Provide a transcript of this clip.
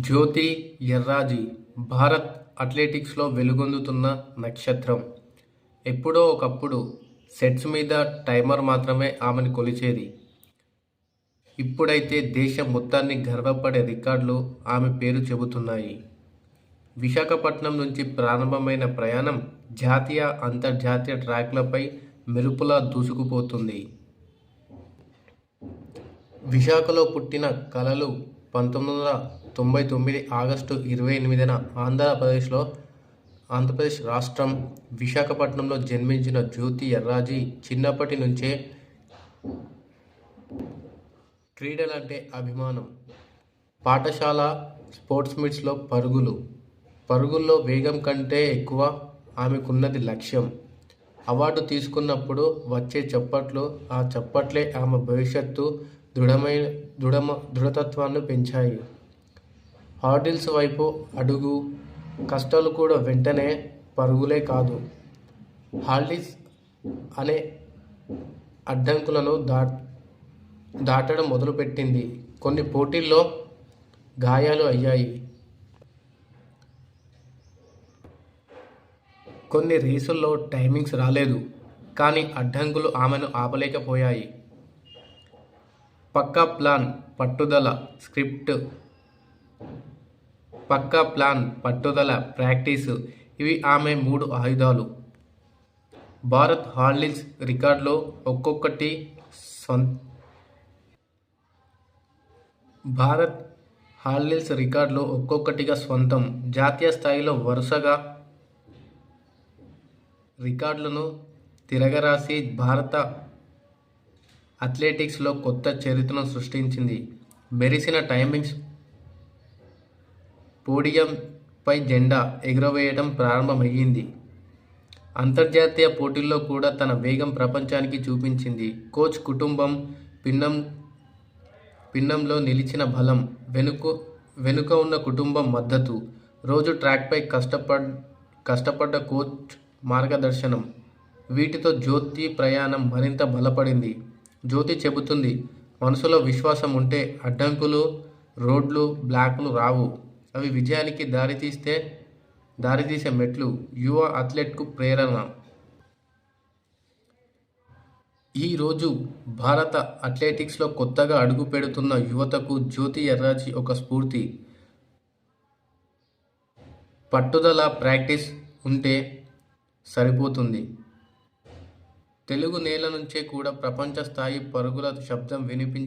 జ్యోతి ఎర్రాజీ భారత్ అథ్లెటిక్స్లో వెలుగొందుతున్న నక్షత్రం. ఎప్పుడో ఒకప్పుడు సెట్స్ మీద టైమర్ మాత్రమే ఆమెను కొలిచేది. ఇప్పుడైతే దేశం మొత్తాన్ని గర్వపడే రికార్డులు ఆమె పేరు చెబుతున్నాయి. విశాఖపట్నం నుంచి ప్రారంభమైన ప్రయాణం జాతీయ అంతర్జాతీయ ట్రాక్లపై మెరుపులా దూసుకుపోతుంది. విశాఖలో పుట్టిన కళలు పంతొమ్మిది వందల తొంభై తొమ్మిది ఆగస్టు ఇరవై ఎనిమిదిన ఆంధ్రప్రదేశ్లో ఆంధ్రప్రదేశ్ రాష్ట్రం విశాఖపట్నంలో జన్మించిన జ్యోతి ఎర్రాజీ చిన్నప్పటి నుంచే క్రీడలంటే అభిమానం. పాఠశాల స్పోర్ట్స్ మీట్స్లో పరుగులు. పరుగుల్లో వేగం కంటే ఎక్కువ ఆమెకున్నది లక్ష్యం. అవార్డు తీసుకున్నప్పుడు వచ్చే చప్పట్లు ఆ చప్పట్లే ఆమె భవిష్యత్తు దృఢమైన దృఢమ దృఢతత్వాన్ని పెంచాయి. హార్డిల్స్ వైపు అడుగు కష్టాలు కూడా వెంటనే పరుగులే కాదు. హార్డిల్స్ అనే అడ్డంకులను దా దాటడం మొదలుపెట్టింది. కొన్ని పోటీల్లో గాయాలు అయ్యాయి. కొన్ని రేసుల్లో టైమింగ్స్ రాలేదు. కానీ అడ్డంకులు ఆమెను ఆపలేకపోయాయి. పక్కా ప్లాన్ పట్టుదల స్క్రిప్ట్. పక్కా ప్లాన్ పట్టుదల ప్రాక్టీసు. ఇవి ఆమె మూడు ఆయుధాలు. భారత్ హార్లిన్స్ రికార్డులో ఒక్కొక్కటి సొం భారత్ హార్లిల్స్ రికార్డులో ఒక్కొక్కటిగా సొంతం జాతీయ స్థాయిలో వరుసగా రికార్డులను తిరగరాసి భారత అథ్లెటిక్స్లో కొత్త చరిత్రను సృష్టించింది. మెరిసిన టైమింగ్స్ పోడియంపై జెండా ఎగురవేయడం ప్రారంభమయ్యింది. అంతర్జాతీయ పోటీల్లో కూడా తన వేగం ప్రపంచానికి చూపించింది. కోచ్ కుటుంబం పిన్నం పిన్నంలో నిలిచిన బలం వెనుక వెనుక ఉన్న కుటుంబం మద్దతు. రోజు ట్రాక్పై కష్టపడ్ కష్టపడ్డ కోచ్ మార్గదర్శనం. వీటితో జ్యోతి ప్రయాణం మరింత బలపడింది. జ్యోతి చెబుతుంది మనసులో విశ్వాసం ఉంటే అడ్డంకులు రోడ్లు బ్లాక్లు రావు. అవి విజయానికి దారితీస్తే దారితీసే మెట్లు యువ అథ్లెట్కు ప్రేరణ. ఈరోజు భారత అథ్లెటిక్స్లో కొత్తగా అడుగు పెడుతున్న యువతకు జ్యోతి ఎర్రాజీ ఒక స్ఫూర్తి. పట్టుదల ప్రాక్టీస్ ఉంటే సరిపోతుంది. తెలుగు నేల నుంచే కూడా ప్రపంచ స్థాయి పరుగుల శబ్దం వినిపి